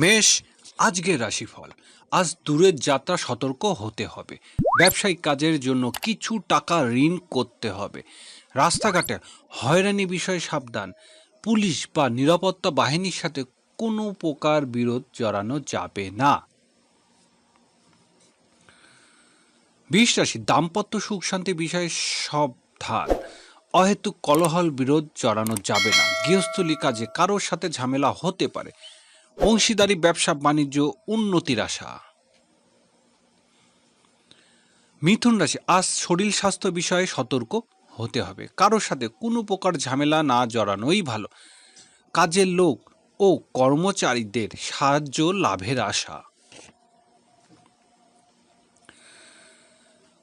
মেষ, আজকের রাশিফল। আজ দূরের যাত্রা সতর্ক হতে হবে। ব্যবসায়িক কাজের জন্য কিছু টাকা ঋণ করতে হবে। রাস্তাঘাটে হয়রানি বিষয়ে সাবধান। পুলিশ বা নিরাপত্তা বাহিনীর সাথে কোনো প্রকার বিরোধ জড়ানো যাবে না। বিষ রাশি, দাম্পত্য সুখ শান্তি বিষয়ে সাবধান। অহেতুক কলহল বিরোধ জড়ানো যাবে না। গৃহস্থলী কাজে কারোর সাথে ঝামেলা হতে পারে। অংশীদারি ব্যবসা বাণিজ্য উন্নতির আশা। মিথুন রাশি, আজ শরীর স্বাস্থ্য বিষয়ে সতর্ক হতে হবে। কারোর সাথে কোনো প্রকার ঝামেলা না জড়ানোই ভালো। কাজের লোক ও কর্মচারীদের সাহায্য লাভের আশা।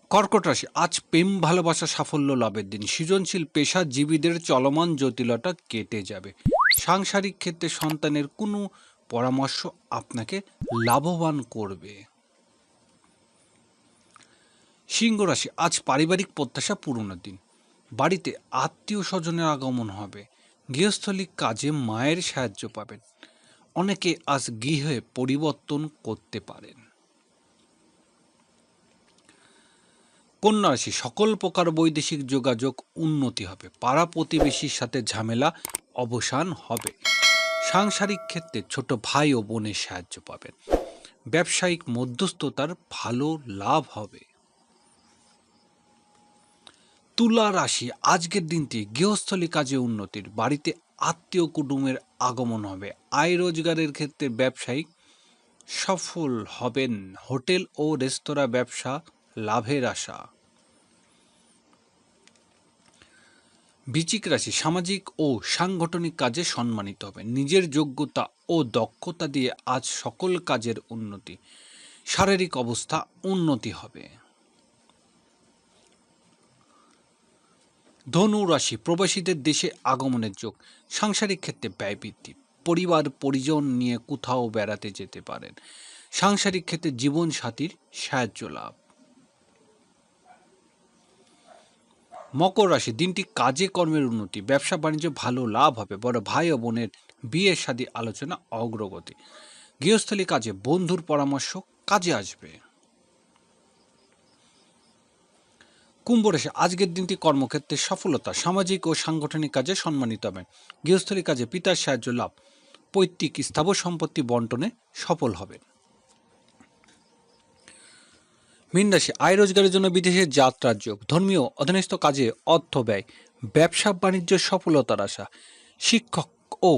কর্কট রাশি, আজ প্রেম, ভালোবাসা, সাফল্য লাভের দিন। সৃজনশীল পেশাজীবীদের চলমান জটিলতা কেটে যাবে। সাংসারিক ক্ষেত্রে সন্তানের কোনো পরামর্শ আপনাকে লাভবান করবে। সিংহ রাশি, আজ পারিবারিক প্রত্যাশা পূরণের দিন। বাড়িতে আত্মীয় স্বজনের আগমন হবে। গৃহস্থলী কাজে মায়ের সাহায্য পাবেন। অনেকে আজ গৃহে পরিবর্তন করতে পারেন। কন্যা রাশি, সকল প্রকার বৈদেশিক যোগাযোগ উন্নতি হবে। পাড়া প্রতিবেশীর সাথে ঝামেলা অবসান হবে। সাংসারিক ক্ষেত্রে ছোট ভাই ও বোনের সাহায্য পাবেন। ব্যবসায়িক মধ্যস্থতার ভালো লাভ হবে। তুলা রাশি, আজকের দিনটি গৃহস্থলী কাজে উন্নতির, বাড়িতে আত্মীয় কুটুমের আগমন হবে। আয় রোজগারের ক্ষেত্রে ব্যবসায়িক সফল হবেন। হোটেল ও রেস্তোরাঁ ব্যবসা লাভের আশা। বৃচিক রাশি সামাজিক ও সাংগঠনিক কাজে সম্মানিত হবে। নিজের যোগ্যতা ও দক্ষতা দিয়ে আজ সকল কাজের উন্নতি, শারীরিক অবস্থা উন্নতি হবে। ধনু রাশি প্রবাসীদের দেশে আগমনের যোগ, সাংসারিক ক্ষেত্রে ব্যয় বৃদ্ধি, পরিবার, পরিজন নিয়ে কোথাও বেড়াতে যেতে পারেন। সাংসারিক ক্ষেত্রে জীবন সাথীর সাহায্য লাভ। মকর রাশি দিনটি কাজে কর্মের উন্নতি, ব্যবসা বাণিজ্য ভালো লাভ হবে, বড় ভাই ও বোনের বিয়ে শাদী আলোচনা, অগ্রগতি। গৃহস্থলী কাজে বন্ধুর পরামর্শ কাজে আসবে। কুম্ভ রাশি, আজকের দিনটি কর্মক্ষেত্রে সফলতা, সামাজিক ও সাংগঠনিক কাজে সম্মানিত হবেন গৃহস্থলী কাজে পিতার সাহায্য লাভ, পৈতৃক স্থাবর সম্পত্তি বন্টনে সফল হবেন মীন রাশি, আয় রোজগারের জন্য বিদেশে যাত্রার যোগ, ধর্মীয় অধীনস্থ কাজে অর্থ ব্যয়, ব্যবসা বাণিজ্য সফলতার আশা, শিক্ষক ও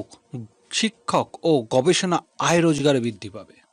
শিক্ষক ও গবেষণা আয় রোজগারে বৃদ্ধি পাবে।